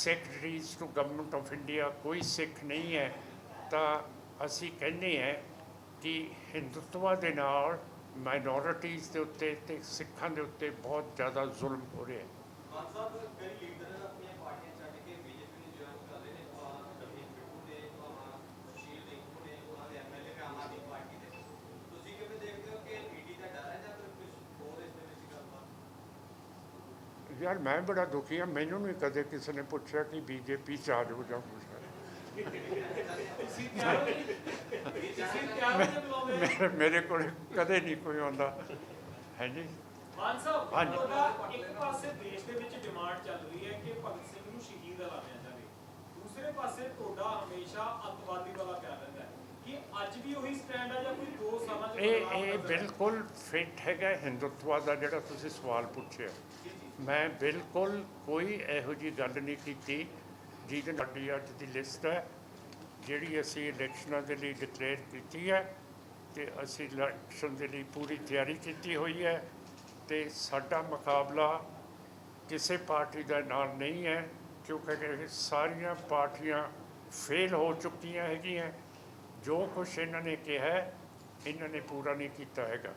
Secretaries to government of India ਕੋਈ ਸਿੱਖ ਨਹੀਂ ਹੈ, ਤਾਂ ਅਸੀਂ ਕਹਿੰਦੇ ਹਾਂ ਕਿ ਹਿੰਦੁੱਤਵਾ ਦੇ ਨਾਲ ਮਾਈਨੋਰਿਟੀਜ਼ ਦੇ ਉੱਤੇ ਤੇ ਸਿੱਖਾਂ ਦੇ ਉੱਤੇ ਬਹੁਤ ਜ਼ਿਆਦਾ ਜ਼ੁਲਮ ਹੋ ਰਿਹਾ ਹੈ ਮਾਨ ਸਾਹਿਬ ਕਈ ਲੀਡਰ ਆਪਣੀਆਂ ਪਾਰਟੀਆਂ ਛੱਡ ਕੇ ਬੀਜੇਪੀ ਨੂੰ ਜੁਆਇਨ ਕਰ ਰਹੇ ਨੇ ਅਹ ਰਵਨੀਤ ਬਿੱਟੂ ਨੇ ਅਹ ਸੁਸ਼ੀਲ ਰਿੰਕੂ ਨੇ ਉਹਨਾਂ ਦੇ ਐਮਐਲਏ ਨੇ ਆਮ ਆਦਮੀ ਪਾਰਟੀ ਦੇ ਤੁਸੀਂ ਕਿਵੇਂ ਦੇਖਦੇ ਹੋ ਕਿ ਈਡੀ ਦਾ ਡਰ ਹੈ ਜਾਂ ਫਿਰ ਕੁਝ ਹੋਰ ਇਸ ਦੇ ਵਿੱਚ ਗੱਲਬਾਤ ਯਾਰ ਮੈਂ ਬੜਾ ਦੁਖੀ ਹਾਂ ਮੈਨੂੰ ਨਹੀਂ ਕਦੇ ਕਿਸੇ ਨੇ ਪੁੱਛਿਆ ਕਿ ਬੀਜੇਪੀ ਚ ਆ ਜਾਓ ਜਾਂ ਕੁਛ ਤੁਸੀਂ ਤਿਆਰ ਹੋ। ਕੇ ਬੁਲਾਉਂਦੇ ਮੇਰੇ ਕੋਲ ਕਦੇ ਨਹੀਂ ਕੋਈ ਆਉਂਦਾ। ਹੈ ਜੀ? ਮਾਨ ਸਾਹਿਬ ਹਾਂਜੀ। ਇੱਕ ਪਾਸੇ ਦੇਸ਼ ਦੇ ਵਿੱਚ ਡਿਮਾਂਡ ਚੱਲ ਰਹੀ ਹੈ ਕਿ ਭਗਤ ਸਿੰਘ ਨੂੰ ਸ਼ਹੀਦ ਐਲਾਨਿਆ ਜਾਵੇ। ਦੂਸਰੇ ਪਾਸੇ ਤੁਹਾਡਾ ਹਮੇਸ਼ਾ ਅੱਤਵਾਦੀ ਵਾਲਾ ਪਿਆ ਰਹਿੰਦਾ ਹੈ। ਕਿ ਅੱਜ ਵੀ ਉਹੀ ਸਟੈਂਡ ਹੈ ਜਾਂ ਕੋਈ ਦੋ ਚ ਇਹ ਇਹ? ਬਿਲਕੁਲ ਫਿੱਟ ਹੈਗਾ ਹਿੰਦੁੱਤਵਾ ਦਾ ਜਿਹੜਾ ਤੁਸੀਂ ਸਵਾਲ ਪੁੱਛਿਆ। ਮੈਂ ਬਿਲਕੁਲ ਕੋਈ ਇਹੋ ਜੀ ਗੱਲ ਨਹੀਂ ਕੀਤੀ ਜਿਹਦੇ ਨਾਲ ਸਾਡੀ ਅੱਜ ਦੀ ਲਿਸਟ ਹੈ, ਜਿਹੜੀ ਅਸੀਂ ਇਲੈਕਸ਼ਨਾਂ ਦੇ ਲਈ ਡਿਕਲੇਅਰ ਕੀਤੀ ਹੈ ਤੇ ਅਸੀਂ ਇਲੈਕਸ਼ਨ ਦੇ ਲਈ ਪੂਰੀ ਤਿਆਰੀ ਕੀਤੀ ਹੋਈ ਹੈ ਤੇ ਸਾਡਾ ਮੁਕਾਬਲਾ ਕਿਸੇ ਪਾਰਟੀ ਦਾ ਨਾਲ ਨਹੀਂ ਹੈ, ਕਿਉਂਕਿ ਇਹ ਸਾਰੀਆਂ ਪਾਰਟੀਆਂ ਫੇਲ ਹੋ ਚੁੱਕੀਆਂ ਹੈਗੀਆਂ, ਜੋ ਕੁਝ ਇਹਨਾਂ ਨੇ ਕਿਹਾ, ਇਹਨਾਂ ਨੇ ਪੂਰਾ ਨਹੀਂ ਕੀਤਾ ਹੈਗਾ।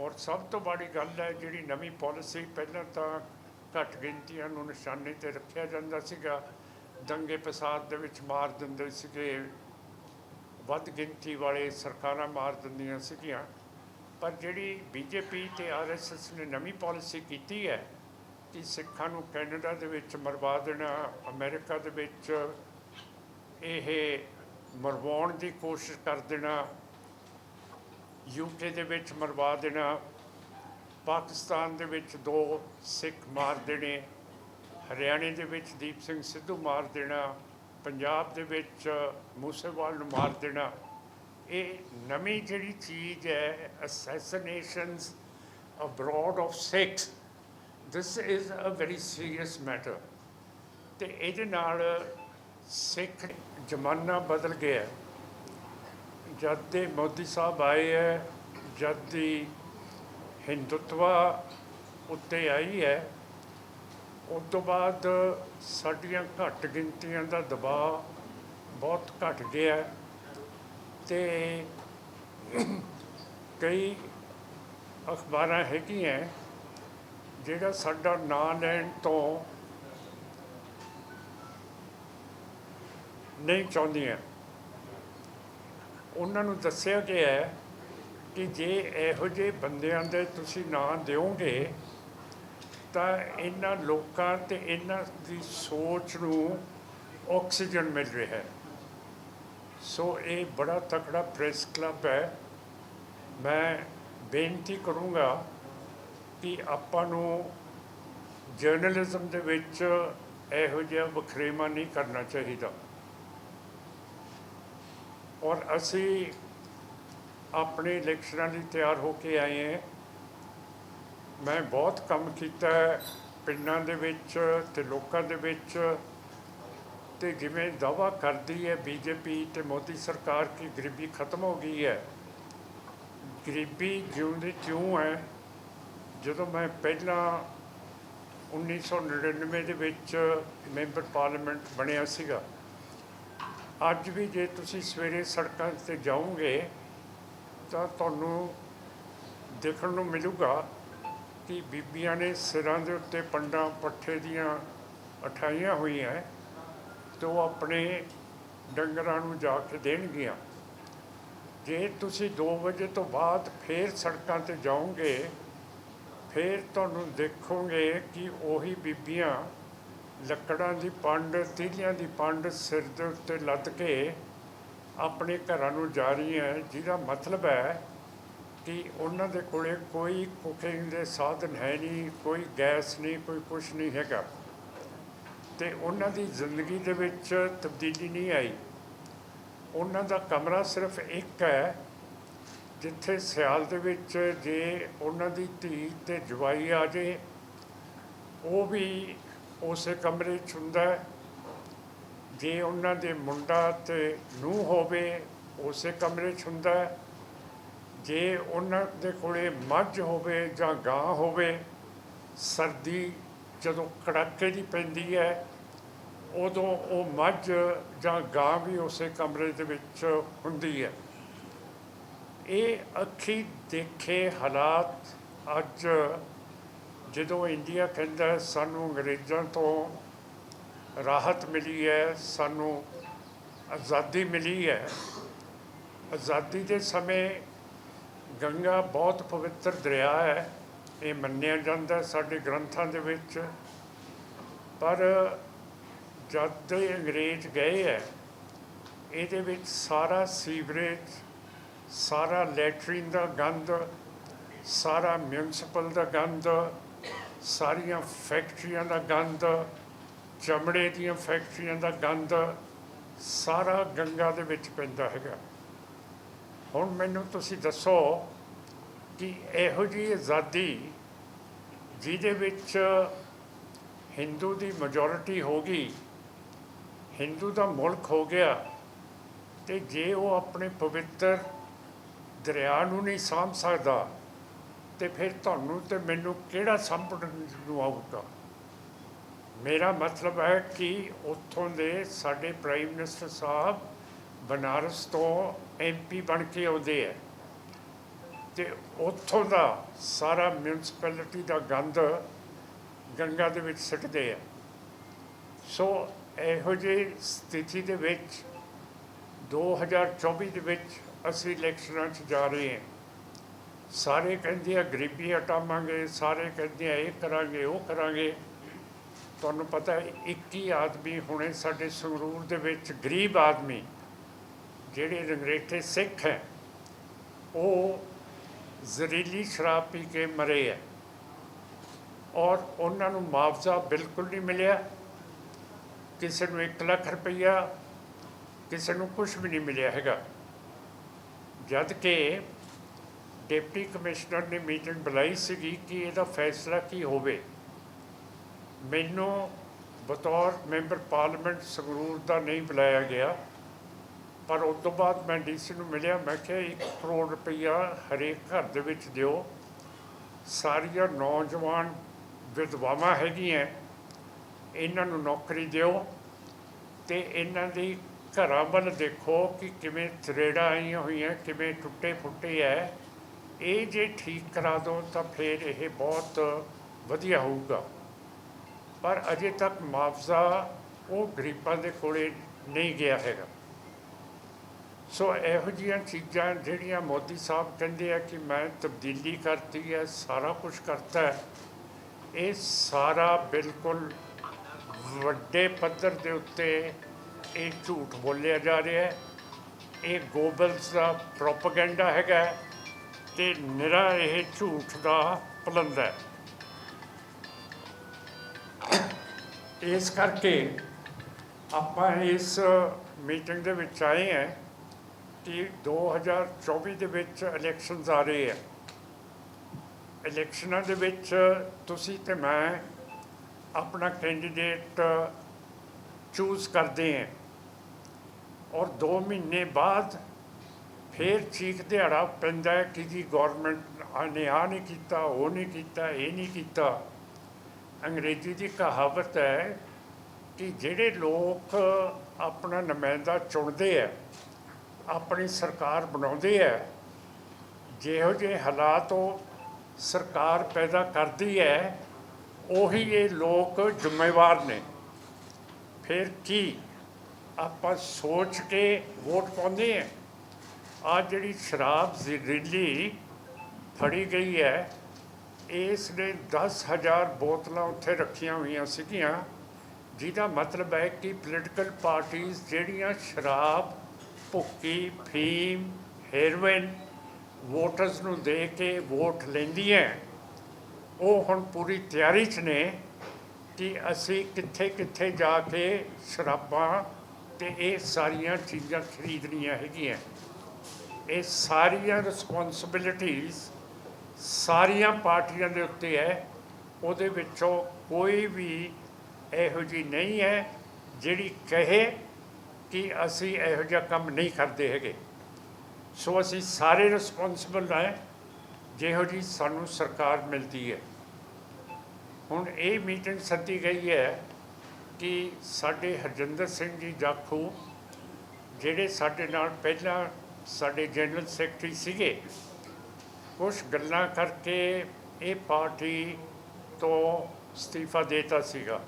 ਔਰ ਸਭ ਤੋਂ ਬੜੀ ਗੱਲ ਹੈ, ਜਿਹੜੀ ਨਵੀਂ ਪਾਲਿਸੀ ਪਹਿਲਾਂ ਤਾਂ ਘੱਟ ਗਿਣਤੀਆਂ ਨੂੰ ਨਿਸ਼ਾਨੇ ਤੇ ਰੱਖਿਆ ਜਾਂਦਾ ਸੀਗਾ। ਦੰਗੇ ਫਸਾਦ ਦੇ ਵਿੱਚ ਮਾਰ ਦਿੰਦੇ ਸੀਗੇ। ਵੱਧ ਗਿਣਤੀ ਵਾਲੇ ਸਰਕਾਰਾਂ ਮਾਰ ਦਿੰਦੀਆਂ ਸੀਗੀਆਂ। ਪਰ ਜਿਹੜੀ ਬੀਜੇਪੀ ਤੇ ਆਰਐਸਐਸ ਨੇ ਨਵੀਂ ਪਾਲਿਸੀ ਕੀਤੀ ਹੈ, ਕਿ ਸਿੱਖਾਂ ਨੂੰ ਕੈਨੇਡਾ ਦੇ ਵਿੱਚ ਮਰਵਾ ਦੇਣਾ, ਅਮਰੀਕਾ ਦੇ ਵਿੱਚ ਇਹ ਮਰਵਾਉਣ ਦੀ ਕੋਸ਼ਿਸ਼ ਕਰ ਦੇਣਾ ਯੂਕੇ ਦੇ ਵਿੱਚ ਮਰਵਾ ਦੇਣਾ, ਪਾਕਿਸਤਾਨ ਦੇ ਵਿੱਚ ਦੋ ਸਿੱਖ ਮਾਰ ਦੇਣੇ, ਹਰਿਆਣੇ ਦੇ ਵਿੱਚ ਦੀਪ ਸਿੰਘ ਸਿੱਧੂ ਮਾਰ ਦੇਣਾ, ਪੰਜਾਬ ਦੇ ਵਿੱਚ ਮੂਸੇਵਾਲ ਨੂੰ ਮਾਰ ਦੇਣਾ। ਇਹ ਨਵੀਂ ਜਿਹੜੀ ਚੀਜ਼ ਹੈ assassinations abroad of Sikhs this is a very serious matter ਤੇ ਇਹਦੇ ਨਾਲ ਸਿੱਖ ਜ਼ਮਾਨਾ ਬਦਲ ਗਿਆ। ਜਦ ਦੇ ਮੋਦੀ ਸਾਹਿਬ ਆਏ ਹੈ, ਜਦ ਦੀ ਹਿੰਦੁਤਵਾ ਉੱਤੇ ਆਈ ਹੈ, ਉਸ ਤੋਂ ਬਾਅਦ ਸਾਡੀਆਂ ਘੱਟ ਗਿਣਤੀਆਂ ਦਾ ਦਬਾਅ ਬਹੁਤ ਘਟ ਗਿਆ ਹੈ ਤੇ ਕਈ ਅਖਬਾਰਾਂ ਹੈਗੀਆਂ ਜਿਹੜਾ ਸਾਡਾ ਨਾਂ ਲੈਣ ਤੋਂ ਨਹੀਂ ਚਾਹੁੰਦੀਆਂ। ਉਹਨਾਂ ਨੂੰ ਦੱਸਿਆ ਗਿਆ ਹੈ ਕਿ ਜੇ ਇਹੋ ਜਿਹੇ ਬੰਦਿਆਂ ਦੇ ਤੁਸੀਂ ਨਾਂ ਦਿਓਗੇ, ਤਾਂ ਇਹਨਾਂ ਲੋਕਾਂ ਤੇ ਇਹਨਾਂ ਦੀ ਸੋਚ ਨੂੰ ਆਕਸੀਜਨ ਮਿਲ ਰਿਹਾ ਹੈ। ਸੋ ਇਹ ਬੜਾ ਤਕੜਾ ਪ੍ਰੈਸ ਕਲੱਬ ਹੈ। ਮੈਂ ਬੇਨਤੀ ਕਰੂੰਗਾ ਕਿ ਆਪਾਂ ਨੂੰ ਜਰਨਲਿਜ਼ਮ ਦੇ ਵਿੱਚ ਇਹੋ ਜਿਹਾ ਵਖਰੇਵਾ ਨਹੀਂ ਕਰਨਾ ਚਾਹੀਦਾ। ਔਰ ਅਸੀਂ ਆਪਣੇ ਇਲੈਕਸ਼ਨਾਂ ਲਈ ਤਿਆਰ ਹੋ ਕੇ ਆਏ ਹਾਂ। ਮੈਂ ਬਹੁਤ ਕੰਮ ਕੀਤਾ ਪਿੰਡਾਂ ਦੇ ਵਿੱਚ ਤੇ ਲੋਕਾਂ ਦੇ ਵਿੱਚ। ਤੇ ਜਿਵੇਂ ਦਾਵਾ ਕਰਦੀ ਹੈ ਬੀਜੇਪੀ ਤੇ ਮੋਦੀ ਸਰਕਾਰ ਕਿ ਗਰੀਬੀ ਖਤਮ ਹੋ ਗਈ ਹੈ। ਗਰੀਬੀ ਜਿਉਂ ਕਿਉਂ ਹੈ। ਜਦੋਂ ਮੈਂ ਪਹਿਲਾਂ 1999 ਦੇ ਵਿੱਚ ਮੈਂਬਰ ਪਾਰਲੀਮੈਂਟ ਬਣਿਆ ਸੀਗਾ ਅੱਜ ਵੀ ਜੇ ਤੁਸੀਂ ਸਵੇਰੇ ਸੜਕਾਂ ਤੇ ਜਾਓਗੇ, ਤਾਂ ਤੁਹਾਨੂੰ ਦੇਖਣ ਨੂੰ ਮਿਲੂਗਾ ਕਿ ਬੀਬੀਆਂ ਨੇ ਸਿਰਾਂ ਦੇ ਉੱਤੇ ਪੰਡਾਂ ਪੱਠੇ ਦੀਆਂ ਉਠਾਈਆਂ ਹੋਈਆਂ ਹੈ, ਤੇ ਉਹ ਆਪਣੇ ਡੰਗਰਾਂ ਨੂੰ ਜਾ ਕੇ ਦੇਣਗੀਆਂ। ਜੇ ਤੁਸੀਂ 2 ਵਜੇ ਤੋਂ ਬਾਅਦ ਫੇਰ ਸੜਕਾਂ ਤੇ ਜਾਓਗੇ, ਫੇਰ ਤੁਹਾਨੂੰ ਦੇਖੋਗੇ ਕਿ ਉਹੀ ਬੀਬੀਆਂ ਲੱਕੜਾਂ ਦੀ ਪੰਡ, ਤੀਲੀਆਂ ਦੀ ਪੰਡ ਸਿਰ ਦੇ ਉੱਤੇ ਲੱਦ ਕੇ ਆਪਣੇ ਘਰਾਂ ਨੂੰ ਜਾ ਰਹੀਆਂ ਜਿਹਦਾ ਮਤਲਬ ਹੈ ਕਿ ਉਹਨਾਂ ਦੇ ਕੋਲੇ ਕੋਈ ਕੁਕਿੰਗ ਦੇ ਸਾਧਨ ਹੈ ਨਹੀਂ, ਕੋਈ ਗੈਸ ਨਹੀਂ, ਕੋਈ ਕੁਝ ਨਹੀਂ ਹੈਗਾ। ਤੇ ਉਹਨਾਂ ਦੀ ਜ਼ਿੰਦਗੀ ਦੇ ਵਿੱਚ ਤਬਦੀਲੀ ਨਹੀਂ ਆਈ। ਉਹਨਾਂ ਦਾ ਕਮਰਾ ਸਿਰਫ ਇੱਕ ਹੈ, ਜਿੱਥੇ ਸਿਆਲ ਦੇ ਵਿੱਚ ਜੇ ਉਹਨਾਂ ਦੀ ਧੀ ਤੇ ਜਵਾਈ ਆ ਜੇ, ਉਹ ਵੀ ਉਸੇ ਕਮਰੇ 'ਚ ਹੁੰਦਾ ਹੈ। ਜੇ ਉਹਨਾਂ ਦੇ ਮੁੰਡਾ ਤੇ ਨੂੰਹ ਹੋਵੇ, ਉਸੇ ਕਮਰੇ 'ਚ ਹੁੰਦਾ ਹੈ। ਜੇ ਉਹਨਾਂ ਦੇ ਕੋਲੇ ਮੱਝ ਹੋਵੇ ਜਾਂ ਗਾਂ ਹੋਵੇ, ਸਰਦੀ ਜਦੋਂ ਕੜਾਕੇ ਦੀ ਪੈਂਦੀ ਹੈ, ਉਦੋਂ ਉਹ ਮੱਝ ਜਾਂ ਗਾਂ ਵੀ ਉਸੇ ਕਮਰੇ ਦੇ ਵਿੱਚ ਹੁੰਦੀ ਹੈ। ਇਹ ਅੱਖੀ ਦੇਖੇ ਹਾਲਾਤ ਅੱਜ ਜਦੋਂ ਇੰਡੀਆ ਕਹਿੰਦਾ ਸਾਨੂੰ ਅੰਗਰੇਜ਼ਾਂ ਤੋਂ ਰਾਹਤ ਮਿਲੀ ਹੈ, ਸਾਨੂੰ ਆਜ਼ਾਦੀ ਮਿਲੀ ਹੈ, ਆਜ਼ਾਦੀ ਦੇ ਸਮੇਂ ਗੰਗਾ ਬਹੁਤ ਪਵਿੱਤਰ ਦਰਿਆ ਹੈ, ਇਹ ਮੰਨਿਆ ਜਾਂਦਾ ਸਾਡੇ ਗ੍ਰੰਥਾਂ ਦੇ ਵਿੱਚ। ਪਰ ਜਦ ਦੇ ਅੰਗਰੇਜ਼ ਗਏ ਹੈ, ਇਹਦੇ ਵਿੱਚ ਸਾਰਾ ਸੀਵਰੇਜ, ਸਾਰਾ ਲੈਟਰਿਨ ਦਾ ਗੰਦ ਸਾਰਾ ਮਿਊਨਿਸਪਲ ਦਾ ਗੰਦ ਸਾਰੀਆਂ ਫੈਕਟਰੀਆਂ ਦਾ ਗੰਦ, ਚਮੜੇ ਦੀਆਂ ਫੈਕਟਰੀਆਂ ਦਾ ਗੰਦ, ਸਾਰਾ ਗੰਗਾ ਦੇ ਵਿੱਚ ਪੈਂਦਾ ਹੈਗਾ। ਹੁਣ ਮੈਨੂੰ ਤੁਸੀਂ ਦੱਸੋ ਕਿ ਇਹੋ ਜਿਹੀ ਆਜ਼ਾਦੀ ਜਿਹਦੇ ਵਿੱਚ ਹਿੰਦੂ ਦੀ ਮੈਜੋਰਿਟੀ ਹੋ ਗਈ, ਹਿੰਦੂ ਦਾ ਮੁਲਕ ਹੋ ਗਿਆ, ਤੇ ਜੇ ਉਹ ਆਪਣੇ ਪਵਿੱਤਰ ਦਰਿਆ ਨੂੰ ਨਹੀਂ ਸਾਂਭ ਸਕਦਾ ਤੇ ਫਿਰ ਤੁਹਾਨੂੰ ਤੇ ਮੈਨੂੰ ਕਿਹੜਾ ਸੰਪੜਨ ਨੂੰ ਆਊਗਾ? ਮੇਰਾ ਮਤਲਬ ਹੈ ਕਿ ਉੱਥੋਂ ਦੇ ਸਾਡੇ ਪ੍ਰਾਈਮ ਮਿਨਿਸਟਰ ਸਾਹਿਬ ਬਨਾਰਸ ਤੋਂ ਐਮਪੀ ਬਣ ਕੇ ਆਉਂਦੇ ਹੈ ਤੇ ਉੱਥੋਂ ਦਾ ਸਾਰਾ ਮਿਊਨਿਸਪੈਲਿਟੀ ਦਾ ਗੰਦ ਗੰਗਾ ਦੇ ਵਿੱਚ ਸਿੱਟਦੇ ਆ। ਸੋ ਇਹੋ ਜਿਹੀ ਸਥਿਤੀ ਦੇ ਵਿੱਚ 2024 ਦੇ ਵਿੱਚ ਅਸੀਂ ਇਲੈਕਸ਼ਨਾਂ 'ਚ ਜਾ ਰਹੇ ਹਾਂ। ਸਾਰੇ ਕਹਿੰਦੇ ਆ ਗਰੀਬੀ ਹਟਾਵਾਂਗੇ, ਸਾਰੇ ਕਹਿੰਦੇ ਆ, ਇਹ ਕਰਾਂਗੇ, ਉਹ ਕਰਾਂਗੇ। ਤੁਹਾਨੂੰ ਪਤਾ ਹੈ 21 ਆਦਮੀ ਹੁਣੇ ਸਾਡੇ ਸੰਗਰੂਰ ਦੇ ਵਿੱਚ ਗਰੀਬ ਆਦਮੀ, ਜਿਹੜੇ ਰੰਗਰੇਟੇ ਸਿੱਖ ਹੈ, ਉਹ ਜ਼ਹਿਰੀਲੀ ਸ਼ਰਾਬ ਪੀ ਕੇ ਮਰੇ ਹੈ। ਔਰ ਉਹਨਾਂ ਨੂੰ ਮੁਆਵਜ਼ਾ ਬਿਲਕੁਲ ਨਹੀਂ ਮਿਲਿਆ। ਕਿਸੇ ਨੂੰ 1 ਲੱਖ ਰੁਪਈਆ, ਕਿਸੇ ਨੂੰ ਕੁਝ ਵੀ ਨਹੀਂ ਮਿਲਿਆ ਹੈਗਾ। ਜਦ ਕਿ ਡਿਪਟੀ ਕਮਿਸ਼ਨਰ ਨੇ ਮੀਟਿੰਗ ਬੁਲਾਈ ਸੀਗੀ ਕਿ ਇਹਦਾ ਫੈਸਲਾ ਕੀ ਹੋਵੇ। ਮੈਨੂੰ ਬਤੌਰ ਮੈਂਬਰ ਪਾਰਲੀਮੈਂਟ ਸੰਗਰੂਰ ਦਾ ਨਹੀਂ ਬੁਲਾਇਆ ਗਿਆ, ਪਰ ਉਸ ਤੋਂ ਬਾਅਦ ਮੈਂ ਡੀਸੀ ਨੂੰ ਮਿਲਿਆ, ਮੈਂ ਕਿਹਾ 1 ਕਰੋੜ ਰੁਪਈਆ ਹਰੇਕ ਘਰ ਦੇ ਵਿੱਚ ਦਿਓ। ਸਾਰੀਆਂ ਨੌਜਵਾਨ ਵਿਧਵਾਵਾਂ ਹੈਗੀਆਂ, ਇਹਨਾਂ ਨੂੰ ਨੌਕਰੀ ਦਿਓ ਤੇ ਇਹਨਾਂ ਦੀ ਘਰਾਂ ਵੱਲ ਦੇਖੋ ਕਿ ਕਿਵੇਂ ਥਰੇੜਾਂ ਆਈਆਂ ਹੋਈਆਂ, ਕਿਵੇਂ ਟੁੱਟੇ ਫੁੱਟੇ ਹੈ ਇਹ ਜੇ ਠੀਕ ਕਰਾ ਦਿਓ ਤਾਂ ਫਿਰ ਇਹ ਬਹੁਤ ਵਧੀਆ ਹੋਊਗਾ। ਪਰ ਅਜੇ ਤੱਕ ਮੁਆਵਜ਼ਾ ਉਹ ਗਰੀਬਾਂ ਦੇ ਕੋਲੇ ਨਹੀਂ ਗਿਆ ਹੈਗਾ। ਸੋ ਇਹੋ ਜਿਹੀਆਂ ਚੀਜ਼ਾਂ ਜਿਹੜੀਆਂ ਮੋਦੀ ਸਾਹਿਬ ਕਹਿੰਦੇ ਆ ਕਿ ਮੈਂ ਤਬਦੀਲੀ ਕਰਤੀ ਹੈ, ਸਾਰਾ ਕੁਝ ਕਰਤਾ ਹੈ, ਇਹ ਸਾਰਾ ਬਿਲਕੁਲ ਵੱਡੇ ਪੱਧਰ ਦੇ ਉੱਤੇ ਇਹ ਝੂਠ ਬੋਲਿਆ ਜਾ ਰਿਹਾ ਹੈ। ਇਹ ਗੋਬਲਸ ਦਾ ਪ੍ਰੋਪਗੈਂਡਾ ਹੈਗਾ ਤੇ ਨਿਰਾ ਇਹ ਝੂਠ ਦਾ ਪਲੰਦਾ ਹੈ। ਇਸ ਕਰਕੇ ਆਪਾਂ ਇਸ ਮੀਟਿੰਗ ਦੇ ਵਿੱਚ ਆਏ ਹਾਂ ਕਿ 2024 ਦੇ ਵਿੱਚ ਇਲੈਕਸ਼ਨਸ ਆ ਰਹੇ ਆ। ਇਲੈਕਸ਼ਨਾਂ ਦੇ ਵਿੱਚ ਤੁਸੀਂ ਤੇ ਮੈਂ ਆਪਣਾ ਕੈਂਡੀਡੇਟ ਚੂਜ਼ ਕਰਦੇ ਹਾਂ। ਔਰ 2 ਮਹੀਨੇ ਬਾਅਦ ਫਿਰ ਚੀਖ ਦਿਹਾੜਾ ਪੈਂਦਾ ਹੈ ਕਿ ਜੀ ਗਵਰਨਮੈਂਟ ਨੇ ਆ ਨਹੀਂ ਕੀਤਾ, ਉਹ ਨਹੀਂ ਕੀਤਾ, ਇਹ ਨਹੀਂ ਕੀਤਾ। ਅੰਗਰੇਜ਼ੀ ਦੀ ਕਹਾਵਤ ਹੈ ਕਿ ਜਿਹੜੇ ਲੋਕ ਆਪਣਾ ਨੁਮਾਇੰਦਾ ਚੁਣਦੇ ਆ ਆਪਣੀ ਸਰਕਾਰ ਬਣਾਉਂਦੇ ਆ ਜਿਹੋ ਜਿਹੇ ਹਾਲਾਤ ਉਹ ਸਰਕਾਰ ਪੈਦਾ ਕਰਦੀ ਹੈ, ਉਹੀ ਇਹ ਲੋਕ ਜ਼ਿੰਮੇਵਾਰ ਨੇ। ਫਿਰ ਕੀ ਆਪਾਂ ਸੋਚ ਕੇ ਵੋਟ ਪਾਉਂਦੇ ਆ ਆ ਜਿਹੜੀ ਸ਼ਰਾਬ ਜ਼ਹਿਰੀਲੀ ਫੜੀ ਗਈ ਹੈ ਇਸ ਨੇ 10000 ਬੋਤਲਾਂ ਉੱਥੇ ਰੱਖੀਆਂ ਹੋਈਆਂ ਸੀਗੀਆਂ, ਜਿਹਦਾ ਮਤਲਬ ਹੈ ਕਿ ਪੋਲੀਟੀਕਲ ਪਾਰਟੀਆਂ ਜਿਹੜੀਆਂ ਸ਼ਰਾਬ, ਭੁੱਕੀ, ਫੀਮ ਹੈਰੋਇਨ ਵੋਟਰਸ ਨੂੰ ਦੇ ਕੇ ਵੋਟ ਲੈਂਦੀਆਂ, ਉਹ ਹੁਣ ਪੂਰੀ ਤਿਆਰੀ 'ਚ ਨੇ ਕਿ ਅਸੀਂ ਕਿੱਥੇ ਕਿੱਥੇ ਜਾ ਕੇ ਸ਼ਰਾਬਾਂ ਤੇ ਇਹ ਸਾਰੀਆਂ ਚੀਜ਼ਾਂ ਖਰੀਦਣੀਆਂ ਹੈਗੀਆਂ। ਇਹ ਸਾਰੀਆਂ ਰਿਸਪੌਂਸਿਬਿਲਿਟੀਜ਼ ਸਾਰੀਆਂ ਪਾਰਟੀਆਂ ਦੇ ਉੱਤੇ ਹੈ। ਉਹਦੇ ਵਿੱਚੋਂ ਕੋਈ ਵੀ ਇਹੋ ਜਿਹੀ ਨਹੀਂ ਹੈ ਜਿਹੜੀ ਕਹੇ ਕਿ ਅਸੀਂ ਇਹੋ ਜਿਹਾ ਕੰਮ ਨਹੀਂ ਕਰਦੇ ਹੈਗੇ। ਸੋ ਅਸੀਂ ਸਾਰੇ ਰਿਸਪੌਂਸਿਬਲ ਹੈ, ਜਿਹੋ ਜੀ ਸਾਨੂੰ ਸਰਕਾਰ ਮਿਲਦੀ ਹੈ। ਹੁਣ ਇਹ ਮੀਟਿੰਗ ਸੱਦੀ ਗਈ ਹੈ ਕਿ ਸਾਡੇ ਹਰਜਿੰਦਰ ਸਿੰਘ ਜੀ ਜਾਖੂ, ਜਿਹੜੇ ਸਾਡੇ ਨਾਲ ਪਹਿਲਾਂ ਸਾਡੇ ਜਨਰਲ ਸੈਕਟਰੀ ਸੀਗੇ ਕੁਝ ਗੱਲਾਂ ਕਰਕੇ ਇਹ ਪਾਰਟੀ ਤੋਂ ਅਸਤੀਫਾ ਦੇਤਾ ਸੀਗਾ।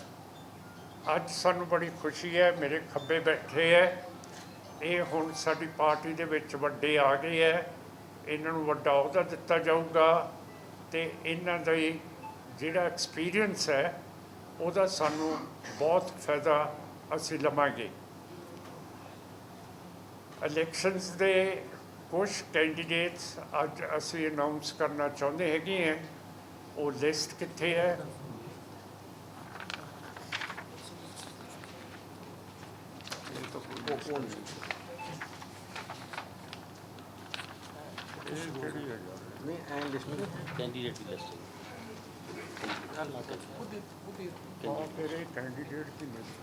ਅੱਜ ਸਾਨੂੰ ਬੜੀ ਖੁਸ਼ੀ ਹੈ, ਮੇਰੇ ਖੱਬੇ ਬੈਠੇ ਹੈ। ਇਹ ਹੁਣ ਸਾਡੀ ਪਾਰਟੀ ਦੇ ਵਿੱਚ ਵੱਡੇ ਆ ਗਏ ਹੈ। ਇਹਨਾਂ ਨੂੰ ਵੱਡਾ ਅਹੁਦਾ ਦਿੱਤਾ ਜਾਊਗਾ ਤੇ ਇਹਨਾਂ ਦਾ ਜਿਹੜਾ ਐਕਸਪੀਰੀਅੰਸ ਹੈ, ਉਹਦਾ ਸਾਨੂੰ ਬਹੁਤ ਫਾਇਦਾ ਅਸੀਂ ਲਵਾਂਗੇ। ਇਲੈਕਸ਼ਨਸ ਦੇ ਕੁਝ ਕੈਂਡੀਡੇਟਸ ਅੱਜ ਅਸੀਂ ਅਨਾਉਂਸ ਕਰਨਾ ਚਾਹੁੰਦੇ ਹੈਗੇ ਆ ਉਹ ਲਿਸਟ ਕਿੱਥੇ ਹੈ? ਨਹੀਂ ਐਂਡ ਇਸ ਵਿੱਚ ਕੈਂਡੀਡੇਟ ਦੀ ਲਿਸਟ ਹੈ। ਉਹ ਦੇ ਉਹ ਦੇ ਕੈਂਡੀਡੇਟ ਦੀ ਲਿਸਟ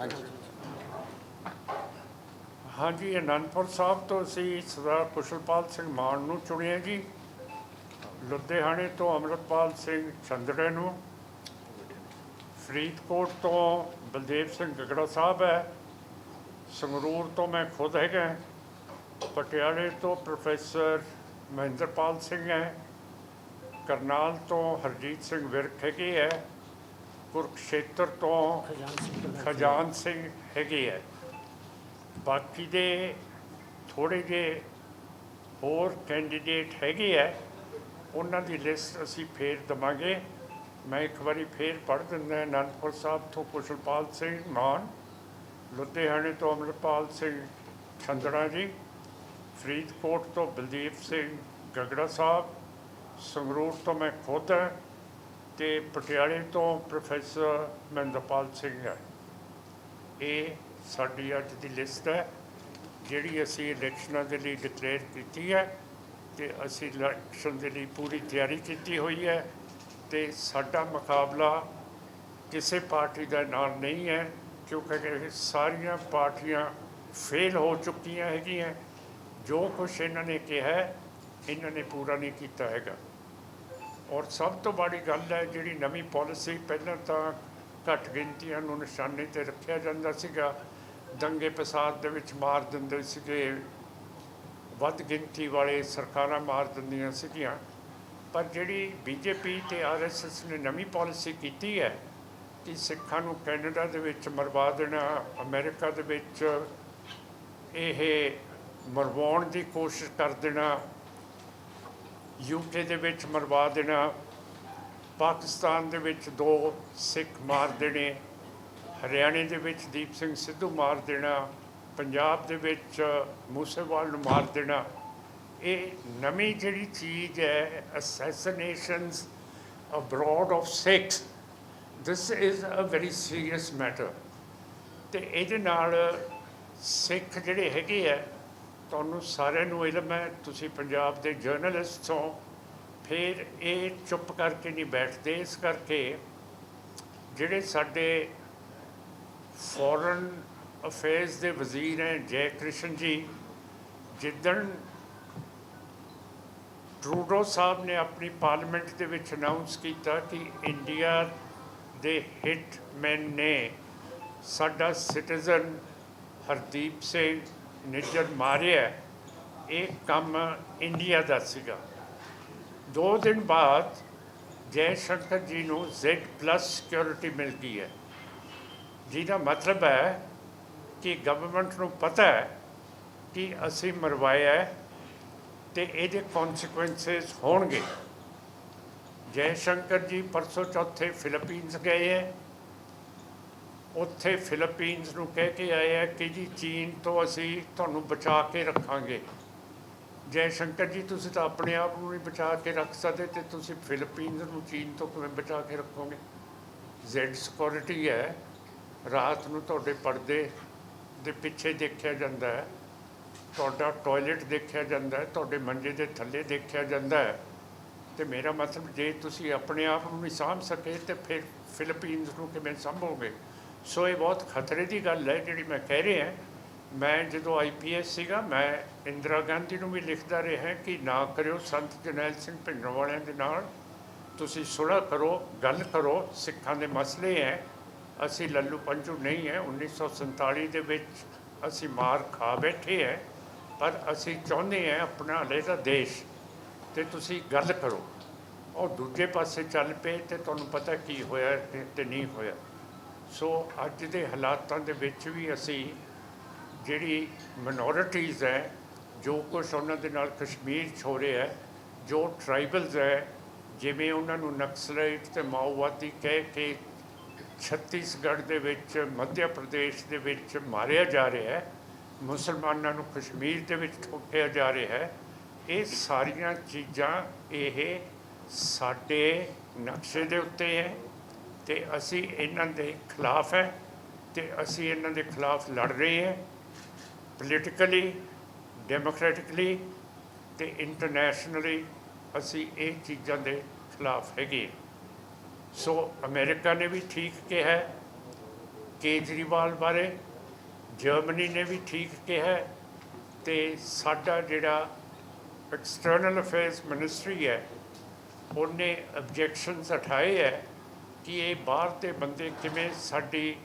ਹਾਂਜੀ ਅਨੰਦਪੁਰ ਸਾਹਿਬ ਤੋਂ ਅਸੀਂ ਸਰਦਾਰ ਕੁਸ਼ਲਪਾਲ ਸਿੰਘ ਮਾਨ ਨੂੰ ਚੁਣਿਆ ਜੀ। ਲੁਧਿਆਣੇ ਤੋਂ ਅਮਰਤਪਾਲ ਸਿੰਘ ਚੰਦੜੇ ਨੂੰ। ਫਰੀਦਕੋਟ ਤੋਂ ਬਲਦੇਵ ਸਿੰਘ ਗਗੜਾ ਸਾਹਿਬ ਹੈ। ਸੰਗਰੂਰ ਤੋਂ ਮੈਂ ਖੁਦ ਹੈਗਾ ਪਟਿਆਲੇ ਤੋਂ ਪ੍ਰੋਫੈਸਰ ਮਹਿੰਦਰਪਾਲ ਸਿੰਘ ਹੈ। ਕਰਨਾਲ ਤੋਂ ਹਰਜੀਤ ਸਿੰਘ ਵਿਰਕ ਹੈਗੇ ਹੈ। ਕੁਰਕਸ਼ੇਤਰ ਤੋਂ ਖਜਾਨ ਸਿੰਘ ਹੈਗੇ ਹੈ। ਬਾਕੀ ਦੇ ਥੋੜੇ ਜਿਹੇ ਹੋਰ ਕੈਂਡੀਡੇਟ ਹੈਗੇ ਆ, ਉਹਨਾਂ ਦੀ ਲਿਸਟ ਅਸੀਂ ਫੇਰ ਦਵਾਂਗੇ। ਮੈਂ ਇੱਕ ਵਾਰੀ ਫੇਰ ਪੜ੍ਹ ਦਿੰਦਾ ਅਨੰਦਪੁਰ ਸਾਹਿਬ ਤੋਂ ਕੁਸ਼ਲਪਾਲ ਸਿੰਘ ਮਾਨ, ਲੁਧਿਆਣੇ ਤੋਂ ਅਮਰਪਾਲ ਸਿੰਘ ਛੰਦੜਾ ਜੀ, ਫਰੀਦਕੋਟ ਤੋਂ ਬਲਦੀਪ ਸਿੰਘ ਗਗੜਾ ਸਾਹਿਬ, ਸੰਗਰੂਰ ਤੋਂ ਮੈਂ ਖੁਦ ਹਾਂ ਤੇ ਪਟਿਆਲੇ ਤੋਂ ਪ੍ਰੋਫੈਸਰ ਮਹਿੰਦਰਪਾਲ ਸਿੰਘ ਹੈ। ਇਹ ਸਾਡੀ ਅੱਜ ਦੀ ਲਿਸਟ ਹੈ, ਜਿਹੜੀ ਅਸੀਂ ਇਲੈਕਸ਼ਨਾਂ ਦੇ ਲਈ ਡਿਕਲੇਅਰ ਕੀਤੀ ਹੈ ਤੇ ਅਸੀਂ ਇਲੈਕਸ਼ਨ ਦੇ ਲਈ ਪੂਰੀ ਤਿਆਰੀ ਕੀਤੀ ਹੋਈ ਹੈ ਤੇ ਸਾਡਾ ਮੁਕਾਬਲਾ ਕਿਸੇ ਪਾਰਟੀ ਦਾ ਨਾਲ ਨਹੀਂ ਹੈ, ਕਿਉਂਕਿ ਇਹ ਸਾਰੀਆਂ ਪਾਰਟੀਆਂ ਫੇਲ ਹੋ ਚੁੱਕੀਆਂ ਹੈਗੀਆਂ। ਜੋ ਕੁਝ ਇਹਨਾਂ ਨੇ ਕਿਹਾ, ਇਹਨਾਂ ਨੇ ਪੂਰਾ ਨਹੀਂ ਕੀਤਾ ਹੈਗਾ। ਔਰ ਸਭ ਤੋਂ ਬੜੀ ਗੱਲ ਹੈ, ਜਿਹੜੀ ਨਵੀਂ ਪਾਲਿਸੀ ਪਹਿਲਾਂ ਤਾਂ ਘੱਟ ਗਿਣਤੀਆਂ ਨੂੰ ਨਿਸ਼ਾਨੇ ਤੇ ਰੱਖਿਆ ਜਾਂਦਾ ਸੀਗਾ। ਦੰਗੇ ਫਸਾਦ ਦੇ ਵਿੱਚ ਮਾਰ ਦਿੰਦੇ ਸੀਗੇ। ਵੱਧ ਗਿਣਤੀ ਵਾਲੇ ਸਰਕਾਰਾਂ ਮਾਰ ਦਿੰਦੀਆਂ ਸੀਗੀਆਂ। ਪਰ ਜਿਹੜੀ ਬੀਜੇਪੀ ਤੇ ਆਰਐਸਐਸ ਨੇ ਨਵੀਂ ਪਾਲਿਸੀ ਕੀਤੀ ਹੈ ਕਿ ਸਿੱਖਾਂ ਨੂੰ ਕੈਨੇਡਾ ਦੇ ਵਿੱਚ ਮਰਵਾ ਦੇਣਾ, ਅਮਰੀਕਾ ਦੇ ਵਿੱਚ ਇਹ ਮਰਵਾਉਣ ਦੀ ਕੋਸ਼ਿਸ਼ ਕਰ ਦੇਣਾ ਯੂਕੇ ਦੇ ਵਿੱਚ ਮਰਵਾ ਦੇਣਾ ਪਾਕਿਸਤਾਨ ਦੇ ਵਿੱਚ ਦੋ ਸਿੱਖ ਮਾਰ ਦੇਣੇ, ਹਰਿਆਣੇ ਦੇ ਵਿੱਚ ਦੀਪ ਸਿੰਘ ਸਿੱਧੂ ਮਾਰ ਦੇਣਾ, ਪੰਜਾਬ ਦੇ ਵਿੱਚ ਮੂਸੇਵਾਲ ਨੂੰ ਮਾਰ ਦੇਣਾ। ਇਹ ਨਵੀਂ ਜਿਹੜੀ ਚੀਜ਼ ਹੈ assassinations abroad of Sikhs this is a very serious matter ਤੇ ਇਹਦੇ ਨਾਲ ਸਿੱਖ ਜਿਹੜੇ ਹੈਗੇ ਆ, ਤੁਹਾਨੂੰ ਸਾਰਿਆਂ ਨੂੰ ਇਲਮ ਹੈ ਤੁਸੀਂ ਪੰਜਾਬ ਦੇ ਜਰਨਲਿਸਟ ਹੋ ਫਿਰ ਇਹ ਚੁੱਪ ਕਰਕੇ ਨਹੀਂ ਬੈਠਦੇ। ਇਸ ਕਰਕੇ ਜਿਹੜੇ ਸਾਡੇ ਫੋਰਨ ਅਫੇਅਰਸ ਦੇ ਵਜ਼ੀਰ ਹੈ ਜੈ ਕ੍ਰਿਸ਼ਨ ਜੀ, ਜਿੱਦਣ ਟਰੂਡੋ ਸਾਹਿਬ ਨੇ ਆਪਣੀ ਪਾਰਲੀਮੈਂਟ ਦੇ ਵਿੱਚ ਅਨਾਉਂਸ ਕੀਤਾ ਕਿ ਇੰਡੀਆ ਦੇ ਹਿਟਮੈਨ ਨੇ ਸਾਡਾ ਸਿਟੀਜ਼ਨ ਹਰਦੀਪ ਸਿੰਘ ਨਿੱਜਰ ਮਾਰਿਆ, ਇਹ ਕੰਮ ਇੰਡੀਆ ਦਾ ਸੀਗਾ। ਦੋ ਦਿਨ ਬਾਅਦ ਜੈ ਸ਼ੰਕਰ ਜੀ ਨੂੰ Z+ ਸਿਕਿਉਰਿਟੀ ਮਿਲ ਗਈ ਹੈ। ਜਿਹਦਾ ਮਤਲਬ ਹੈ ਕਿ ਗਵਰਨਮੈਂਟ ਨੂੰ ਪਤਾ ਹੈ ਕਿ ਅਸੀਂ ਮਰਵਾਇਆ ਹੈ ਤੇ ਇਹਦੇ ਕਨਸੀਕੁਐਂਸਸ ਹੋਣਗੇ। ਜੈ ਸ਼ੰਕਰ ਜੀ ਪਰਸੋਂ ਚੌਥੇ ਫਿਲੀਪੀਨਸ ਗਏ ਹੈ। ਉੱਥੇ ਫਿਲੀਪੀਨਸ ਨੂੰ ਕਹਿ ਕੇ ਆਏ ਹੈ ਕਿ ਜੀ ਚੀਨ ਤੋਂ ਅਸੀਂ ਤੁਹਾਨੂੰ ਬਚਾ ਕੇ ਰੱਖਾਂਗੇ। ਜੈ ਸ਼ੰਕਰ ਜੀ, ਤੁਸੀਂ ਤਾਂ ਆਪਣੇ ਆਪ ਨੂੰ ਨਹੀਂ ਬਚਾ ਕੇ ਰੱਖ ਸਕਦੇ ਤੇ ਤੁਸੀਂ ਫਿਲੀਪੀਨਸ ਨੂੰ ਚੀਨ ਤੋਂ ਕਿਵੇਂ ਬਚਾ ਕੇ ਰੱਖੋਗੇ? ਜ਼ੈਡ ਸਿਕਿਉਰਿਟੀ ਹੈ। ਰਾਤ ਨੂੰ ਤੁਹਾਡੇ ਪਰਦੇ ਦੇ ਪਿੱਛੇ ਦੇਖਿਆ ਜਾਂਦਾ ਹੈ। ਤੁਹਾਡਾ ਟਾਇਲਟ ਦੇਖਿਆ ਜਾਂਦਾ ਹੈ। ਤੁਹਾਡੇ ਮੰਜੇ ਦੇ ਥੱਲੇ ਦੇਖਿਆ ਜਾਂਦਾ ਹੈ। ਤੇ ਮੇਰਾ ਮਤਲਬ ਜੇ ਤੁਸੀਂ ਆਪਣੇ ਆਪ ਨੂੰ ਨਹੀਂ ਸਾਂਭ ਸਕੇ ਤੇ ਫਿਰ ਫਿਲੀਪੀਨਸ ਨੂੰ ਕਿਵੇਂ ਸੰਭੋਗੇ? ਸੋ ਇਹ ਬਹੁਤ ਖਤਰੇ ਦੀ ਗੱਲ ਹੈ ਜਿਹੜੀ ਮੈਂ ਕਹਿ ਰਿਹਾ ਮੈਂ ਜਦੋਂ ਆਈਪੀਐਸ ਸੀਗਾ, ਮੈਂ ਇੰਦਰਾ ਗਾਂਧੀ ਨੂੰ ਵੀ ਲਿਖਦਾ ਰਿਹਾ ਕਿ ਨਾ ਕਰਿਓ ਸੰਤ ਜਰਨੈਲ ਸਿੰਘ ਭਿੰਡਰਾਂ ਵਾਲਿਆਂ ਦੇ ਨਾਲ। ਤੁਸੀਂ ਸੁਲ੍ਹਾ ਕਰੋ, ਗੱਲ ਕਰੋ, ਸਿੱਖਾਂ ਦੇ ਮਸਲੇ ਹੈ ਅਸੀਂ ਲੱਲੂ ਪੰਜੂ ਨਹੀਂ ਹੈ 1947 ਦੇ ਵਿੱਚ ਅਸੀਂ ਮਾਰ ਖਾ ਬੈਠੇ ਹੈ ਪਰ ਅਸੀਂ ਚਾਹੁੰਦੇ ਹਾਂ ਆਪਣਾ ਅਲੱਗਾ ਦੇਸ਼। ਤੇ ਤੁਸੀਂ ਗੱਲ ਕਰੋ। ਉਹ ਦੂਜੇ ਪਾਸੇ ਚੱਲ ਪਏ ਤੇ ਤੁਹਾਨੂੰ ਪਤਾ ਕੀ ਹੋਇਆ ਤੇ- ਤੇ ਨਹੀਂ ਹੋਇਆ। ਸੋ ਅੱਜ ਦੇ ਹਾਲਾਤਾਂ ਦੇ ਵਿੱਚ ਵੀ ਅਸੀਂ ਜਿਹੜੀ ਮਿਨੋਰਿਟੀਜ਼ ਹੈ, ਜੋ ਕੁਛ ਉਹਨਾਂ ਦੇ ਨਾਲ ਕਸ਼ਮੀਰ 'ਚ ਹੋ ਰਿਹਾ ਹੈ ਜੋ ਟ੍ਰਾਈਬਲਸ ਹੈ, ਜਿਵੇਂ ਉਹਨਾਂ ਨੂੰ ਨਕਸਲਾਈਟ ਤੇ ਮਾਓਵਾਦੀ ਕਹਿ ਕੇ ਛੱਤੀਸਗੜ੍ਹ ਦੇ ਵਿੱਚ ਮੱਧ ਪ੍ਰਦੇਸ਼ ਦੇ ਵਿੱਚ ਮਾਰਿਆ ਜਾ ਰਿਹਾ ਹੈ, ਮੁਸਲਮਾਨਾਂ ਨੂੰ ਕਸ਼ਮੀਰ ਦੇ ਵਿੱਚ ਠੋਕਿਆ ਜਾ ਰਿਹਾ ਹੈ, ਇਹ ਸਾਰੀਆਂ ਚੀਜ਼ਾਂ ਇਹ ਸਾਡੇ ਨਕਸ਼ੇ ਦੇ ਉੱਤੇ ਹੈ ਤੇ ਅਸੀਂ ਇਹਨਾਂ ਦੇ ਖਿਲਾਫ ਹੈ ਤੇ ਅਸੀਂ ਇਹਨਾਂ ਦੇ ਖਿਲਾਫ ਲੜ ਰਹੇ ਹਾਂ। ਪੋਲੀਟੀਕਲੀ ਡੈਮੋਕ੍ਰੈਟਿਕਲੀ ਤੇ ਇੰਟਰਨੈਸ਼ਨਲੀ ਅਸੀਂ ਇਹ ਚੀਜ਼ਾਂ ਦੇ ਖਿਲਾਫ ਹੈਗੇ ਸੋ ਅਮਰੀਕਾ ਨੇ ਵੀ ਠੀਕ ਕਿਹਾ ਕੇਜਰੀਵਾਲ ਬਾਰੇ, ਜਰਮਨੀ ਨੇ ਵੀ ਠੀਕ ਕਿਹਾ ਹੈ ਤੇ ਸਾਡਾ ਜਿਹੜਾ ਐਕਸਟਰਨਲ ਅਫੇਅਰਸ ਮਿਨਿਸਟਰੀ ਹੈ, ਉਹਨੇ ਆਬਜੈਕਸ਼ਨਸ ਉਠਾਏ ਹੈ ਕਿ ਇਹ ਬਾਹਰ ਦੇ ਬੰਦੇ ਕਿਵੇਂ ਸਾਡੀ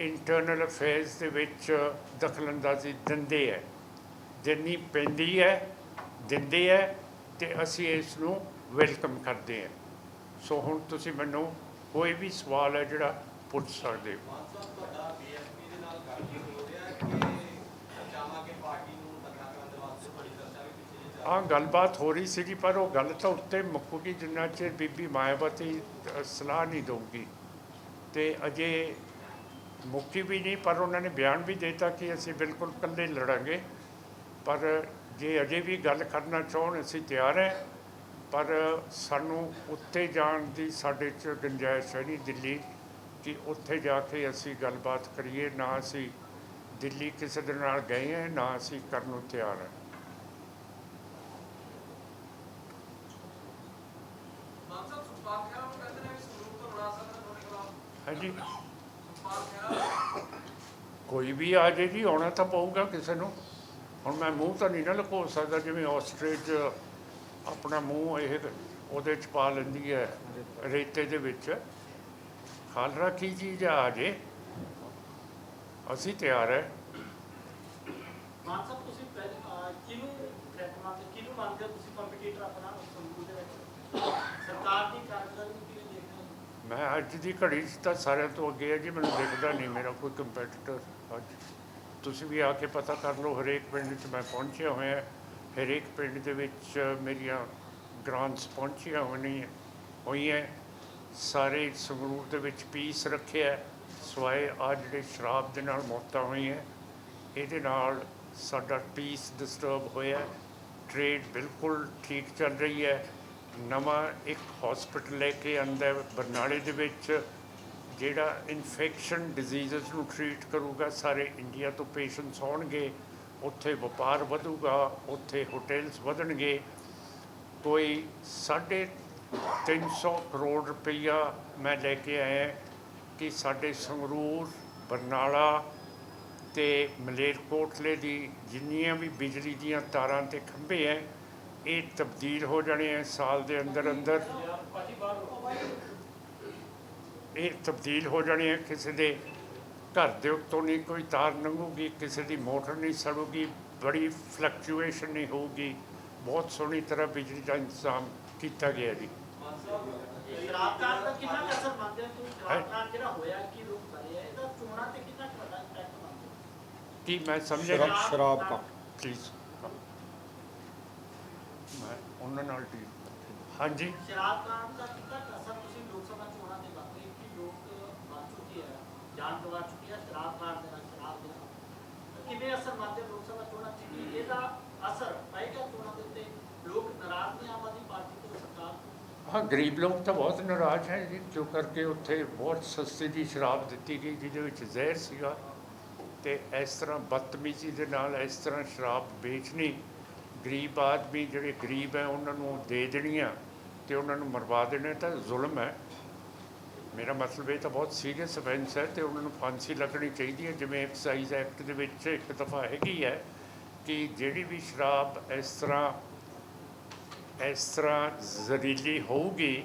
ਇੰਟਰਨਲ ਅਫੇਅਰਸ ਦੇ ਵਿੱਚ ਦਖਲਅੰਦਾਜ਼ੀ ਦਿੰਦੇ ਹੈ। ਜਿੰਨੀ ਪੈਂਦੀ ਹੈ ਦਿੰਦੇ ਹੈ ਤੇ ਅਸੀਂ ਇਸ ਨੂੰ ਵੈਲਕਮ ਕਰਦੇ ਹਾਂ। ਸੋ ਹੁਣ ਤੁਸੀਂ ਮੈਨੂੰ ਕੋਈ ਵੀ ਸਵਾਲ ਹੈ ਜਿਹੜਾ ਪੁੱਛ ਸਕਦੇ ਹੋ। ਨਾਲ ਗੱਲਬਾਤ ਹੋ ਰਿਹਾ ਸੀਗੀ ਪਰ ਉਹ ਗੱਲ ਤਾਂ ਉੱਤੇ ਮੁੱਕੂਗੀ ਜਿੰਨਾ ਚਿਰ ਬੀਬੀ ਮਾਇਆਵਤੀ ਸਲਾਹ ਨਹੀਂ ਦਊਗੀ। ਤੇ ਅਜੇ ਮੁੱਕੀ ਵੀ ਨਹੀਂ ਪਰ ਉਹਨਾਂ ਨੇ ਬਿਆਨ ਵੀ ਦਿੱਤਾ ਕਿ ਅਸੀਂ ਬਿਲਕੁਲ ਇਕੱਲੇ ਲੜਾਂਗੇ। ਪਰ ਜੇ ਅਜੇ ਵੀ ਗੱਲ ਕਰਨਾ ਚਾਹਣ ਅਸੀਂ ਤਿਆਰ ਹੈ। ਪਰ ਸਾਨੂੰ ਉੱਤੇ ਜਾਣ ਦੀ ਸਾਡੇ 'ਚ ਗੁੰਜਾਇਸ਼ ਹੈ ਨਹੀਂ ਦਿੱਲੀ ਕਿ ਉੱਥੇ ਜਾ ਕੇ ਅਸੀਂ ਗੱਲਬਾਤ ਕਰੀਏ। ਨਾ ਅਸੀਂ ਦਿੱਲੀ ਕਿਸੇ ਦੇ ਨਾਲ ਗਏ ਹਾਂ ਨਾ ਅਸੀਂ ਕਰਨ ਨੂੰ ਤਿਆਰ ਹਾਂ। ਮਾਨ ਸਾਹਿਬ ਸੁਖਪਾਲ ਖਹਿਰਾ ਨੂੰ ਕਹਿੰਦੇ ਨੇ ਵੀ ਸੰਗਰੂਰ ਤੋਂ ਬਣਾ ਸਕਦੇ ਤੁਹਾਡੇ ਖਿਲਾਫ ਹਾਂਜੀ ਸੁਖਪਾਲ ਖਹਿਰਾ ਕੋਈ ਵੀ ਆ ਜੇ ਜੀ ਆਉਣਾ ਤਾਂ ਪਊਗਾ ਕਿਸੇ ਨੂੰ। ਹੁਣ ਮੈਂ ਮੂੰਹ ਤਾਂ ਨਹੀਂ ਨਾ ਲੁਕੋ ਸਕਦਾ ਜਿਵੇਂ ਆਸਟ੍ਰੇਜ ਆਪਣਾ ਮੂੰਹ ਇਹ ਉਹਦੇ ਚ ਪਾ ਲੈਂਦੀ ਹੈ ਰੇਤੇ ਦੇ ਵਿੱਚ। ਖਾਲਰਾ ਕੀ ਚੀਜ਼ ਆ ਆ ਜੇ? ਅਸੀਂ ਤਿਆਰ ਹੈ। ਮਾਨ ਸਾਹਿਬ ਤੁਸੀਂ ਪਹਿਲ- ਅਹ ਕਿਹਨੂੰ ਥ੍ਰੈਟ ਮੰਨਦੇ ਕਿਹਨੂੰ ਮੰਨਦੇ ਹੋ ਤੁਸੀਂ ਕੰਪੀਟੀਟਰ ਆਪਣਾ ਸੰਗਰੂਰ ਦੇ ਵਿੱਚ? ਸਰਕਾਰ ਦੀ ਕਾਰਗੁਜ਼ਾਰੀ ਨੂੰ ਕਿਵੇਂ ਦੇਖਦੇ ਹੋ? ਮੈਂ ਅੱਜ ਦੀ ਘੜੀ 'ਚ ਤਾਂ ਸਾਰਿਆਂ ਤੋਂ ਅੱਗੇ ਹੈ ਜੀ ਮੈਨੂੰ ਦਿਖਦਾ ਨਹੀਂ ਮੇਰਾ ਕੋਈ ਕੰਪੀਟੀਟਰ ਤੁਸੀਂ ਵੀ ਆ ਕੇ ਪਤਾ ਕਰ ਲਓ, ਹਰੇਕ ਪਿੰਡ 'ਚ ਮੈਂ ਪਹੁੰਚਿਆ ਹੋਇਆ ਹਰੇਕ ਪਿੰਡ ਦੇ ਵਿੱਚ ਮੇਰੀਆਂ ਗ੍ਰਾਂਟਸ ਪਹੁੰਚੀਆਂ ਹੋਣੀਆਂ ਹੋਈਆਂ ਸਾਰੇ ਸੰਗਰੂਰ ਦੇ ਵਿੱਚ ਪੀਸ ਰੱਖਿਆ ਸਵਾਏ ਆ ਜਿਹੜੇ ਸ਼ਰਾਬ ਦੇ ਨਾਲ ਮੌਤਾਂ ਹੋਈਆਂ ਇਹਦੇ ਨਾਲ ਸਾਡਾ ਪੀਸ ਡਿਸਟਰਬ ਹੋਇਆ ਟ੍ਰੇਡ ਬਿਲਕੁਲ ਠੀਕ ਚੱਲ ਰਹੀ ਹੈ। ਨਵਾਂ ਇੱਕ ਹਸਪੀਟਲ ਲੈ ਕੇ ਆਂਦਾ ਬਰਨਾਲੇ ਦੇ ਵਿੱਚ। ਜਿਹੜਾ ਇਨਫੈਕਸ਼ਨ ਡਿਜ਼ੀਜ਼ਸ ਨੂੰ ਟ੍ਰੀਟ ਕਰੂਗਾ, ਸਾਰੇ ਇੰਡੀਆ ਤੋਂ ਪੇਸ਼ੈਂਟਸ ਆਉਣਗੇ, ਉੱਥੇ ਵਪਾਰ ਵਧੂਗਾ, ਉੱਥੇ ਹੋਟਲਸ ਵਧਣਗੇ। ਕੋਈ ਸਾਢੇ 300 ਕਰੋੜ ਰੁਪਈਆ ਮੈਂ ਲੈ ਕੇ ਆਇਆ ਕਿ ਸਾਡੇ ਸੰਗਰੂਰ, ਬਰਨਾਲਾ ਤੇ ਮਲੇਰਕੋਟਲੇ ਦੀ ਜਿੰਨੀਆਂ ਵੀ ਬਿਜਲੀ ਦੀਆਂ ਤਾਰਾਂ ਤੇ ਖੰਭੇ ਹੈ ਇਹ ਤਬਦੀਲ ਹੋ ਜਾਣੇ ਹੈ ਸਾਲ ਦੇ ਅੰਦਰ ਅੰਦਰ। ਇਹ ਤਬਦੀਲ ਹੋ ਜਾਣੀ ਹੈ ਕਿਸੇ ਦੇ ਘਰ ਦੇ ਉੱਤੋਂ ਨਹੀਂ ਕੋਈ ਤਾਰ ਲੰਘੂਗੀ ਕਿਸੇ ਦੀ ਮੋਟਰ ਨਹੀਂ ਸੜੂਗੀ ਬੜੀ ਫਲਕਚੁਏਸ਼ਨ ਨਹੀਂ ਹੋਊਗੀ। ਬਹੁਤ ਸੋਹਣੀ ਤਰ੍ਹਾਂ ਬਿਜਲੀ ਦਾ ਇੰਤਜ਼ਾਮ ਕੀਤਾ ਗਿਆ ਜੀ। ਮਾਨ ਸਾਹਿਬ ਇਹ ਸ਼ਰਾਬ ਕਾਂਡ ਦਾ ਕਿੰਨਾ ਕੁ ਮੈਂ ਸਮਝਿਆ ਸ਼ਰਾਬ- ਦਾ। ਪਲੀਜ਼ ਮੈਂ ਉਹਨਾਂ ਨਾਲ ਡੀ ਹਾਂਜੀ। ਸ਼ਰਾਬ ਦਾ ਕਿੰਨਾ ਕੁ ਅਸਰ ਤੁਸੀਂ ਲੋਕ ਸਭਾ ਚੋਣਾਂ ਤੇ ਮੰਨਦੇ ਹੋ ਕਿ ਲੋਕ ਬਚ ਚੁੱਕੇ ਆ ਜਾਨ ਗਵਾ ਚੁੱਕੇ ਆ, ਸ਼ਰਾਬ ਕਾਂਡ ਦੇ ਸ਼ਰਾਬ ਦੇ ਕਿਵੇਂ ਅਸਰ ਮੰਨਦੇ ਲੋਕ ਸਭਾ ਚੋਣਾਂ 'ਚ ਇਹਦਾ ਅਸਰ ਪਏਗਾ ਚੋਣਾਂ ਦੇ ਉੱਤੇ? ਲੋਕ ਨਾਰਾਜ਼ ਨੇ ਆਮ ਆਦਮੀ ਪਾਰਟੀ ਤੋਂ, ਸਰਕਾਰ ਹਾਂ, ਗਰੀਬ ਲੋਕ ਤਾਂ ਬਹੁਤ ਨਾਰਾਜ਼ ਹੈ ਜੀ, ਜੋ ਕਰਕੇ ਉੱਥੇ ਬਹੁਤ ਸਸਤੀ ਦੀ ਸ਼ਰਾਬ ਦਿੱਤੀ ਗਈ, ਜਿਹਦੇ ਵਿੱਚ ਜ਼ਹਿਰ ਸੀਗਾ। ਤੇ ਇਸ ਤਰ੍ਹਾਂ ਬਦਤਮੀਜ਼ੀ ਦੇ ਨਾਲ ਇਸ ਤਰ੍ਹਾਂ ਸ਼ਰਾਬ ਵੇਚਣੀ, ਗਰੀਬ ਆਦਮੀ ਜਿਹੜੇ ਗਰੀਬ ਹੈ, ਉਹਨਾਂ ਨੂੰ ਦੇ ਦੇਣੀਆਂ ਤੇ ਉਹਨਾਂ ਨੂੰ ਮਰਵਾ ਦੇਣਾ ਤਾਂ ਜ਼ੁਲਮ ਹੈ। ਮੇਰਾ ਮਤਲਬ ਇਹ ਤਾਂ ਬਹੁਤ ਸੀਰੀਅਸ ਅਫੈਂਸ ਹੈ ਤੇ ਉਹਨਾਂ ਨੂੰ ਫਾਂਸੀ ਲੱਗਣੀ ਚਾਹੀਦੀ ਹੈ, ਜਿਵੇਂ ਐਕਸਾਈਜ਼ ਐਕਟ ਦੇ ਵਿੱਚ ਇੱਕ ਦਫਾ ਹੈਗੀ ਹੈ ਕਿ ਜਿਹੜੀ ਵੀ ਸ਼ਰਾਬ ਇਸ ਤਰ੍ਹਾਂ ਇਸ ਤਰ੍ਹਾਂ ਜ਼ਹਿਰੀਲੀ ਹੋਊਗੀ,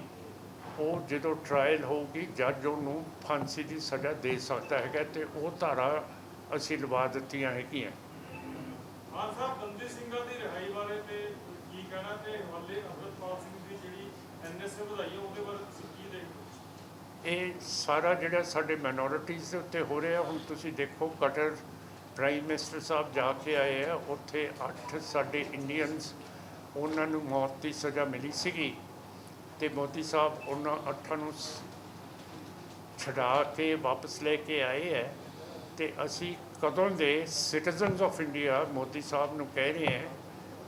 ਉਹ ਜਦੋਂ ਟਰਾਇਲ ਹੋਊਗੀ, ਜੱਜ ਉਹਨੂੰ ਫਾਂਸੀ ਦੀ ਸਜ਼ਾ ਦੇ ਸਕਦਾ ਹੈਗਾ ਤੇ ਉਹ ਧਾਰਾ ਅਸੀਂ ਲਵਾ ਦਿੱਤੀਆਂ ਹੈਗੀਆਂ। ਮਾਨ ਸਾਹਿਬ ਬੰਦੀ ਸਿੰਘਾਂ ਦੀ ਰਿਹਾਈ ਬਾਰੇ ਤੇ ਕੀ ਕਹਿਣਾ ਤੇ ਹਵਾਲੇ ਅਮਰਪਾਲ ਸਿੰਘ ਦੀ ਜਿਹੜੀ ਐਨਐਸਏ ਵਧਾਈ ਉਹਦੇ ਬਾਰੇ ਇਹ ਸਾਰਾ ਜਿਹੜਾ ਸਾਡੇ ਮਾਈਨੋਰਿਟੀਜ਼ ਦੇ ਉੱਤੇ ਹੋ ਰਿਹਾ, ਹੁਣ ਤੁਸੀਂ ਦੇਖੋ ਕਟਰ ਪ੍ਰਾਈਮ ਮਿਨਿਸਟਰ ਸਾਹਿਬ ਜਾ ਕੇ ਆਏ ਆ, ਉੱਥੇ ਅੱਠ ਸਾਡੇ ਇੰਡੀਅਨਸ ਉਹਨਾਂ ਨੂੰ ਮੌਤ ਦੀ ਸਜ਼ਾ ਮਿਲੀ ਸੀਗੀ ਤੇ ਮੋਦੀ ਸਾਹਿਬ ਉਹਨਾਂ ਅੱਠਾਂ ਨੂੰ ਛਡਾ ਕੇ ਵਾਪਸ ਲੈ ਕੇ ਆਏ ਹੈ ਤੇ ਅਸੀਂ ਕਦੋਂ ਦੇ ਸਿਟੀਜ਼ਨਸ ਆਫ ਇੰਡੀਆ ਮੋਦੀ ਸਾਹਿਬ ਨੂੰ ਕਹਿ ਰਹੇ ਹਾਂ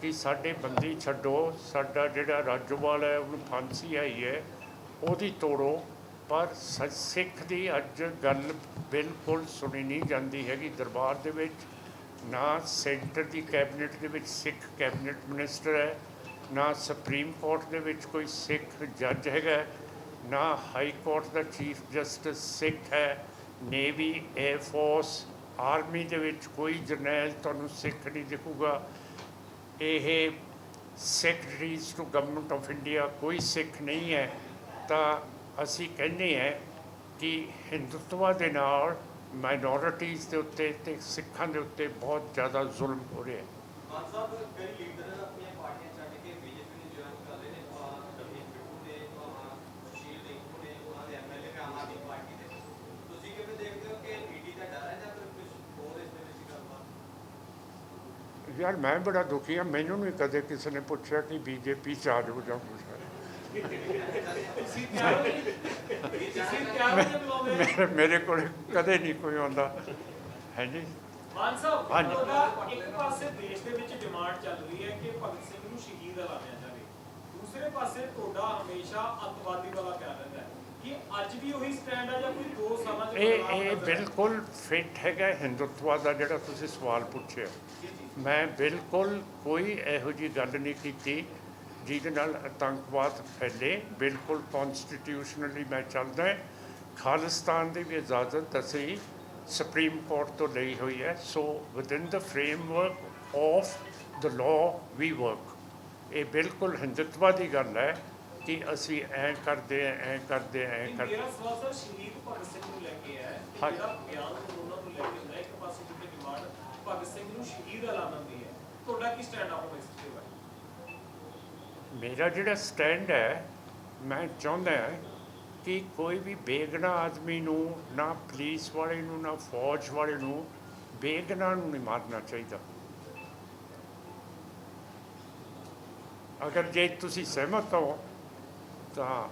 ਕਿ ਸਾਡੇ ਬੰਦੀ ਛੱਡੋ, ਸਾਡਾ ਜਿਹੜਾ ਰਾਜੋਵਾਲ ਹੈ, ਉਹਨੂੰ ਫਾਂਸੀ ਆਈ ਹੈ, ਉਹਦੀ ਤੋੜੋ। ਪਰ ਸ- ਸਿੱਖ ਦੀ ਅੱਜ ਗੱਲ ਬਿਲਕੁਲ ਸੁਣੀ ਨਹੀਂ ਜਾਂਦੀ ਹੈਗੀ। ਦਰਬਾਰ ਦੇ ਵਿੱਚ ਨਾ ਸੈਂਟਰ ਦੀ ਕੈਬਨਿਟ ਦੇ ਵਿੱਚ ਸਿੱਖ ਕੈਬਨਿਟ ਮਿਨਿਸਟਰ ਹੈ, ਨਾ ਸੁਪਰੀਮ ਕੋਰਟ ਦੇ ਵਿੱਚ ਕੋਈ ਸਿੱਖ ਜੱਜ ਹੈਗਾ ਨਾ ਹਾਈ ਕੋਰਟ ਦਾ ਚੀਫ ਜਸਟਿਸ ਸਿੱਖ ਹੈ, ਨੇਵੀ 에ਅਰ ਫੋਰਸ, ਆਰਮੀ ਦੇ ਵਿੱਚ ਕੋਈ ਜਰਨੈਲ ਤੁਹਾਨੂੰ ਸਿੱਖ ਨਹੀਂ ਦਿਖੂਗਾ। ਇਹ secretaries to government of India ਕੋਈ ਸਿੱਖ ਨਹੀਂ ਹੈ, ਤਾਂ ਅਸੀਂ ਕਹਿੰਦੇ ਹਾਂ ਕਿ ਹਿੰਦੂਤਵਾ ਦੇ ਨਾਲ ਮਾਈਨੋਰਿਟੀਜ਼ ਦੇ ਉੱਤੇ ਤੇ ਸਿੱਖਾਂ ਦੇ ਉੱਤੇ ਬਹੁਤ ਜ਼ਿਆਦਾ ਜ਼ੁਲਮ ਹੋ ਰਿਹਾ ਹੈ। ਯਾਰ ਮੈਂ ਬੜਾ ਦੁਖੀ ਹਾਂ। ਮੈਨੂੰ ਨਹੀਂ ਕਦੇ ਕਿਸੇ ਨੇ ਪੁੱਛਿਆ ਕਿ ਬੀਜੇਪੀ ਚ ਆ ਜਾਓ ਜਾਂ ਕੁਛ ਤੁਸੀਂ ਤਿਆਰ ਹੋ ਜੀ? ਮੇਰੇ ਮੇਰੇ ਕੋਲ ਕਦੇ ਨਹੀਂ ਕੋਈ ਆਉਂਦਾ। ਹੈ ਜੀ? ਮਾਨ ਸਾਹਿਬ ਹਾਂਜੀ। ਤੁਹਾਡਾ ਇੱਕ ਪਾਸੇ ਦੇਸ਼ ਦੇ ਵਿੱਚ ਡਿਮਾਂਡ ਚੱਲ ਰਹੀ ਹੈ ਕਿ ਭਗਤ ਸਿੰਘ ਨੂੰ ਸ਼ਹੀਦ ਐਲਾਨਿਆ ਜਾਵੇ। ਦੂਸਰੇ ਪਾਸੇ ਤੁਹਾਡਾ ਹਮੇਸ਼ਾ ਅੱਤਵਾਦੀ ਵਾਲਾ ਪਿਆਰ ਰਹਿੰਦਾ ਹੈ। ਕਿ ਅੱਜ ਵੀ ਉਹੀ ਸਟੈਂਡ ਹੈ ਜਾਂ ਕੋਈ ਦੋ ਸਾਲਾਂ ਚ ਇਹ ਬਦਲਾਅ ਇਹ ਨਜ਼ਰ ਆਇਆ? ਬਿਲਕੁਲ ਫਿੱਟ ਹੈਗਾ ਹਿੰਦੁੱਤਵਾ ਦਾ ਜਿਹੜਾ ਤੁਸੀਂ ਸਵਾਲ ਪੁੱਛਿਆ। ਮੈਂ ਬਿਲਕੁਲ ਕੋਈ ਇਹੋ ਜੀ ਗੱਲ ਨਹੀਂ ਕੀਤੀ ਜਿਹਦੇ ਨਾਲ ਆਤੰਕਵਾਦ ਫੈਲੇ ਬਿਲਕੁਲ ਕਨਸਟੀਟਿਊਸ਼ਨਲੀ ਮੈਂ ਚੱਲਦਾ ਹਾਂ। ਖਾਲਿਸਤਾਨ ਦੀ ਵੀ ਇਜਾਜ਼ਤ ਅਸੀਂ ਸੁਪਰੀਮ ਕੋਰਟ ਤੋਂ ਲਈ ਹੋਈ ਹੈ। So within the framework of the law we work ਇਹ ਬਿਲਕੁਲ ਹਿੰਦੁੱਤਵਾ ਦੀ ਗੱਲ ਹੈ ਕਿ ਅਸੀਂ ਐਂ ਕਰਦੇ ਐਂ ਐਂ ਕਰਦੇ ਐਂ ਕਰਦੇ ਮੇਰਾ ਸਵਾਲ ਸਰ ਸ਼ਹੀਦ ਭਗਤ ਸਿੰਘ ਨੂੰ ਲੈ ਕੇ ਹੈ। ਜਿਹੜਾ ਬਿਆਨ ਉਹਨਾਂ ਨੂੰ ਲੈ ਕੇ ਹੁੰਦਾ ਇੱਕ ਪਾਸੇ ਜਿਹੜੀ ਡਿਮਾਂਡ ਭਗਤ ਸਿੰਘ ਨੂੰ ਸ਼ਹੀਦ ਐਲਾਨਣ ਦੀ ਹੈ। ਤੁਹਾਡਾ ਕੀ ਸਟੈਂਡ ਆ ਹੁਣ ਇਸ ਤੇ? ਮੇਰਾ ਜਿਹੜਾ ਸਟੈਂਡ ਹੈ ਮੈਂ ਚਾਹੁੰਦਾ ਹਾਂ ਕਿ ਕੋਈ ਵੀ ਬੇਗਨਾ ਆਦਮੀ ਨੂੰ ਨਾ ਪੁਲਿਸ ਵਾਲੇ ਨੂੰ ਨਾ ਫੌਜ ਵਾਲੇ ਨੂੰ ਬੇਗਨਾ ਨੂੰ ਨਹੀਂ ਮਾਰਨਾ ਚਾਹੀਦਾ। ਅਗਰ ਜੇ ਤੁਸੀਂ ਸਹਿਮਤ ਹੋ ਤਾਂ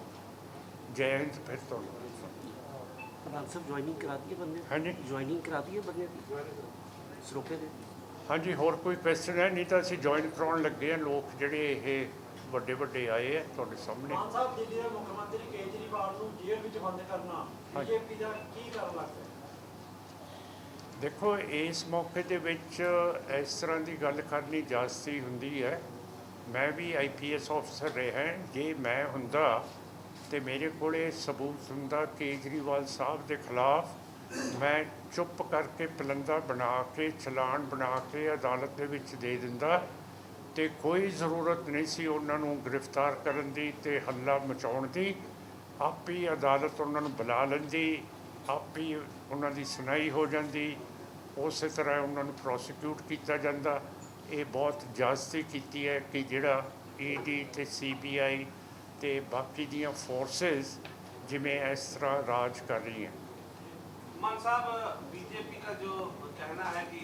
ਜੈ ਹਿੰਦ ਫਿਰ ਤੋਂ ਪ੍ਰਧਾਨ ਸਾਹਿਬ ਜੁਆਇਨਿੰਗ ਕਰਾ ਦਈਏ ਬੰਦੇ ਹਾਂਜੀ। ਜੁਆਇਨਿੰਗ ਕਰਾ ਦਈਏ ਬੰਦੇ ਦੀ? ਸਰੋਪੇ ਦੇ? ਹਾਂਜੀ ਹੋਰ ਕੋਈ ਕੁਐਸਚਨ ਹੈ? ਨਹੀਂ ਤਾਂ ਅਸੀਂ ਜੁਆਇਨ ਕਰਾਉਣ ਲੱਗੇ ਆ ਲੋਕ ਜਿਹੜੇ ਇਹ ਵੱਡੇ ਵੱਡੇ ਆਏ ਆ ਤੁਹਾਡੇ ਸਾਹਮਣੇ। ਮਾਨ ਸਾਹਿਬ ਦਿੱਲੀ ਦੇ ਮੁੱਖ ਮੰਤਰੀ ਕੇਜਰੀਵਾਲ ਨੂੰ ਜੇਲ੍ਹ ਵਿੱਚ ਬੰਦ ਕਰਨਾ। ਬੀਜੇਪੀ ਦਾ ਕੀ ਕਾਰਨ ਲੱਗਦਾ ਦੇਖੋ ਇਸ ਮੌਕੇ ਦੇ ਵਿੱਚ ਇਸ ਤਰ੍ਹਾਂ ਦੀ ਗੱਲ ਕਰਨੀ ਜਾਸਤੀ ਹੁੰਦੀ ਹੈ। ਮੈਂ ਵੀ ਆਈਪੀਐਸ ਅਫਸਰ ਰਿਹਾ ਜੇ ਮੈਂ ਹੁੰਦਾ ਤੇ ਮੇਰੇ ਕੋਲੇ ਸਬੂਤ ਹੁੰਦਾ ਕੇਜਰੀਵਾਲ ਸਾਹਿਬ ਦੇ ਖਿਲਾਫ ਮੈਂ ਚੁੱਪ ਕਰਕੇ ਪਲੰਦਾ ਬਣਾ ਕੇ ਚਲਾਨ ਬਣਾ ਕੇ ਅਦਾਲਤ ਦੇ ਵਿੱਚ ਦੇ ਦਿੰਦਾ। ਤੇ ਕੋਈ ਜ਼ਰੂਰਤ ਨਹੀਂ ਸੀ ਉਹਨਾਂ ਨੂੰ ਗ੍ਰਿਫਤਾਰ ਕਰਨ ਦੀ ਤੇ ਹੱਲਾ ਮਚਾਉਣ ਦੀ ਆਪੇ ਹੀ ਅਦਾਲਤ ਉਹਨਾਂ ਨੂੰ ਬੁਲਾ ਲੈਂਦੀ ਆਪੇ ਹੀ ਉਹਨਾਂ ਦੀ ਸੁਣਾਈ ਹੋ ਜਾਂਦੀ ਉਸੇ ਤਰ੍ਹਾਂ ਉਹਨਾਂ ਨੂੰ ਪ੍ਰੋਸੀਕਿਊਟ ਕੀਤਾ ਜਾਂਦਾ ਇਹ ਬਹੁਤ ਜ਼ਿਆਦਤੀ ਕੀਤੀ ਹੈ ਕਿ ਜਿਹੜਾ ਈਡੀ ਤੇ ਸੀਬੀਆਈ ਤੇ ਬਾਕੀ ਦੀਆਂ ਫੋਰਸਸ ਜਿਵੇਂ ਇਸ ਤਰ੍ਹਾਂ ਰਾਜ ਕਰ ਰਹੀਆਂ मान साहब बीजेपी का जो कहना है कि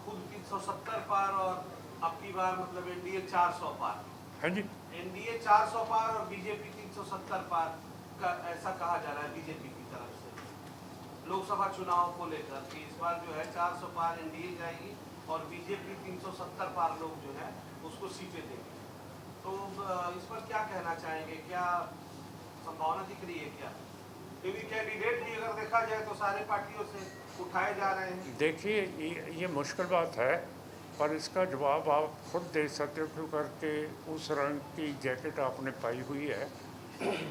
खुद 370 पार और अब की बार मतलब एनडीए 400 पार। ਹਾਂਜੀ एनडीए 400 पार और बीजेपी 370 पार का ऐसा कहा जा रहा है बीजेपी की तरफ़ से। लोकसभा चुनाव को लेकर कि इस बार जो है 400 पार एनडीए जाएगी और बीजेपी 370 पार लोग जो है उसको सीटें देंगे। तो इस पर क्या कहना चाहेंगे? क्या संभावना दिख रही है क्या? क्योंकि कैंडिडेट भी अगर देखा जाए तो सारे पार्टियों से उठाए जा रहे हैं। देखिए ये ये मुश्किल बात है पर इसका जवाब आप खुद दे सकते हो क्यों करके उस रंग की जैकेट आपने पाई हुई है।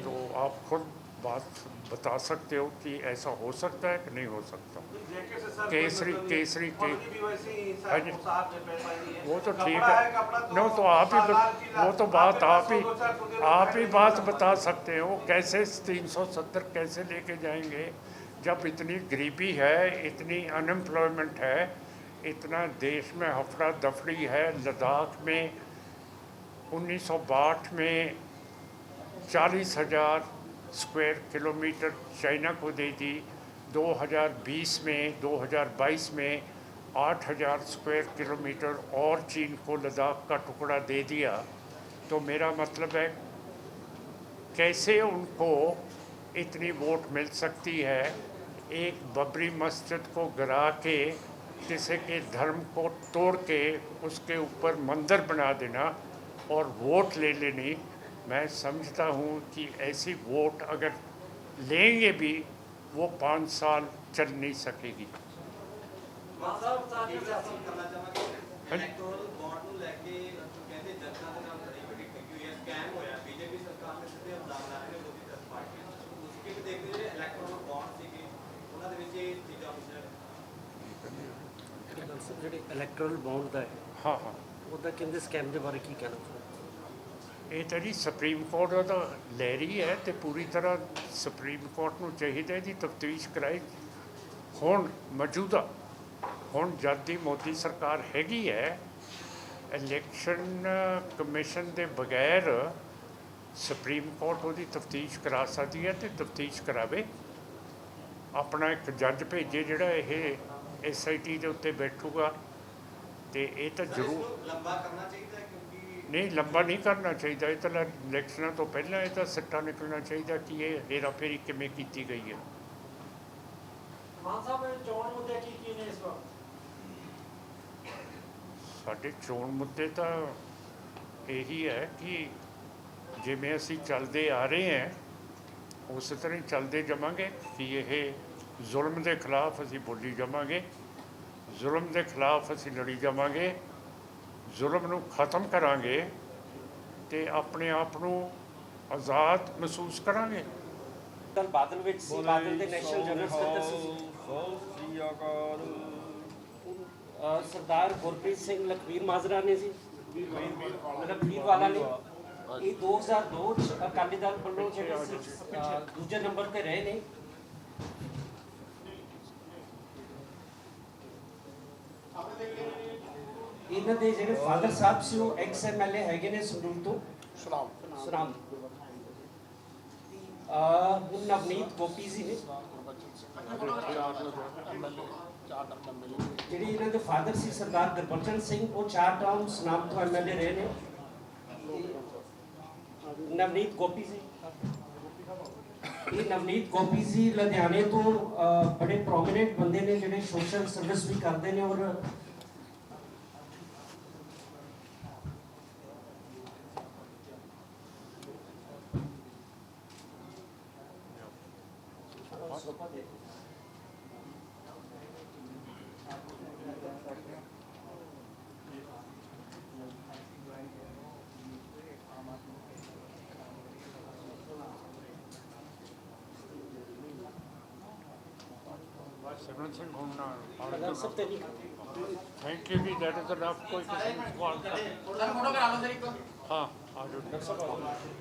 तो आप खुद बात बता सकते हो कि ऐसा हो सकता है कि नहीं हो सकता। से सर केसरी- मतलब। केसरी के- ही जी। वो तो ठीक है। नो तो आप ही वो तो बात आप ही आप ही बात बता सकते हो कैसे 370 कैसे लेके जाएँगे। जब इतनी गरीबी है इतनी अनएम्प्लॉयमेंट है इतना देश में हफड़ा दफड़ी है, लद्दाख में, उन्नीस में चालीस हज़ार स्क्वायर किलोमीटर चाइना को दे दी 2020 में 2022 में 8000 स्क्वायर किलोमीटर और चीन को लद्दाख का टुकड़ा दे दिया। तो मेरा मतलब है, कैसे उनको इतनी वोट मिल सकती है? एक बबरी मस्जिद को गिरा के किसी के धर्म को तोड़ के उसके ऊपर मंदिर बना देना और वोट ले लेनी मैं समझता हूँ कि ऐसी वोट अगर लेंगे भी वो पाँच साल चल नहीं सकेगी। ਜਿਹੜੇ ਇਲੈਕਟਰਲ ਬੌਂਡ ਦਾ ਹੈ हाँ हाँ ਉਹਦਾ ਕਹਿੰਦੇ ਸਕੈਮ ਦੇ ਬਾਰੇ ਕੀ ਕਹਿਣਾ ਚਾਹੁੰਦੇ ਇਹ ਤਾਂ ਜੀ ਸੁਪਰੀਮ ਕੋਰਟ ਉਹਦਾ ਲੈ ਰਹੀ ਹੈ ਤੇ ਪੂਰੀ ਤਰ੍ਹਾਂ ਸੁਪਰੀਮ ਕੋਰਟ ਨੂੰ ਚਾਹੀਦਾ ਹੈ ਜੀ ਤਫਤੀਸ਼ ਕਰਾਏ ਹੁਣ ਮੌਜੂਦਾ ਹੁਣ ਜਦ ਦੀ ਮੋਦੀ ਸਰਕਾਰ ਹੈਗੀ ਹੈ ਇਲੈਕਸ਼ਨ ਕਮਿਸ਼ਨ ਦੇ ਬਗੈਰ ਸੁਪਰੀਮ ਕੋਰਟ ਉਹਦੀ ਤਫਤੀਸ਼ ਕਰਾ ਸਕਦੀ ਹੈ ਤੇ ਤਫਤੀਸ਼ ਕਰਾਵੇ। ਆਪਣਾ ਇੱਕ ਜੱਜ ਭੇਜੇ ਜਿਹੜਾ ਇਹ ਐਸਆਈਟੀ ਦੇ ਉੱਤੇ ਬੈਠੂਗਾ ਤੇ ਇਹ ਤਾਂ ਜ਼ਰੂਰ ਲੰਬਾ ਕਰਨਾ ਚਾਹੀਦਾ ਕਿਉਂਕਿ ਨਹੀਂ ਲੰਬਾ ਨਹੀਂ ਕਰਨਾ ਚਾਹੀਦਾ ਇਹ ਤਾਂ ਇਲੈਕਸ਼ਨਾਂ ਤੋਂ ਪਹਿਲਾਂ ਇਹ ਤਾਂ ਸਿੱਟਾ ਨਿਕਲਣਾ ਚਾਹੀਦਾ ਕਿ ਇਹ ਹੇਰਾਫੇਰੀ ਕਿਵੇਂ ਕੀਤੀ ਗਈ ਹੈ। ਮਾਨ ਸਾਹਿਬ ਚੋਣ ਮੁੱਦੇ ਕੀ ਕੀ ਨੇ ਇਸ ਵਾਰ ਸਾਡੇ ਚੋਣ ਮੁੱਦੇ ਤਾਂ ਇਹੀ ਹੈ ਕਿ ਜਿਵੇਂ ਅਸੀਂ ਚੱਲਦੇ ਆ ਰਹੇ ਹਾਂ ਉਸੇ ਤਰ੍ਹਾਂ ਹੀ ਚੱਲਦੇ ਜਾਵਾਂਗੇ ਕਿ ਇਹ ਜ਼ੁਲਮ ਦੇ ਖਿਲਾਫ ਅਸੀਂ ਬੋਲੀ ਜਾਵਾਂਗੇ ਜ਼ੁਲਮ ਦੇ ਖਿਲਾਫ ਅਸੀਂ ਲੜੀ ਜਾਵਾਂਗੇ ਜ਼ੁਲਮ ਨੂੰ ਖਤਮ ਕਰਾਂਗੇ ਤੇ ਆਪਣੇ ਆਪ ਨੂੰ ਆਜ਼ਾਦ ਮਹਿਸੂਸ ਕਰਾਂਗੇ। ਕੱਲ ਬਾਦਲ ਵਿੱਚ ਸੀ ਬਾਦਲ ਦੇ ਨੈਸ਼ਨਲ ਜਨਰਲ ਸਕੱਤਰ ਸੀ। ਸਰਦਾਰ ਗੁਰਪ੍ਰੀਤ ਸਿੰਘ ਲਖਵੀਰ ਮਾਜਰਾ ਨੇ ਜੀ। ਲਖਵੀਰ ਵਾਲਾ ਨੇ। ਇਹ 2002 ਚ ਅਕਾਲੀ ਦਲ ਵੱਲੋਂ ਜਿਹੜੇ ਸੀ ਦੂਜੇ ਨੰਬਰ ਤੇ ਰਹੇ ਨੇ। ਇਹਨਾਂ ਦੇ ਜਿਹੜੇ ਫਾਦਰ ਸਾਹਿਬ ਸੀ ਉਹ ਐਕਸ ਐਮਐਲਏ ਹੈਗੇ ਨੇ ਸੰਗਰੂਰ ਤੋਂ। ਸੁਨਾਮ। ਸੁਨਾਮ। ਅਹ ਹੁਣ ਨਵਨੀਤ ਗੋਪੀ ਜੀ ਨੇ। ਜਿਹੜੀ ਇਹਨਾਂ ਦੇ ਫਾਦਰ ਸੀ ਸਰਦਾਰ ਗੁਰਬਚਨ ਸਿੰਘ ਉਹ ਚਾਰ ਟਰਮ ਸੁਨਾਮ ਤੋਂ ਐਮਐਲਏ ਰਹੇ ਨੇ। ਨਵਨੀਤ ਗੋਪੀ ਜੀ। ਇਹ ਨਵਨੀਤ ਗੋਪੀ ਜੀ ਲੁਧਿਆਣੇ ਤੋਂ ਬੜੇ ਪ੍ਰੋਮਿਨੈਂਟ ਬੰਦੇ ਨੇ ਜਿਹੜੇ ਸੋਸ਼ਲ ਸਰਵਿਸ ਵੀ ਕਰਦੇ ਨੇ ਔਰ ਸਿਮਰਨ ਸਿੰਘ ਹੁਣ ਅਗਰ ਸਭ ਤੇ ਨਹੀਂ ਥੈਂਕ ਯੂ ਵੀ ਦੈਟ ਇਜ਼ ਅਨਫ ਕੋਈ ਕਿਸੇ ਨੂੰ ਸਵਾਲ ਕਰ। ਹਾਂ ਆ ਜਾਓ।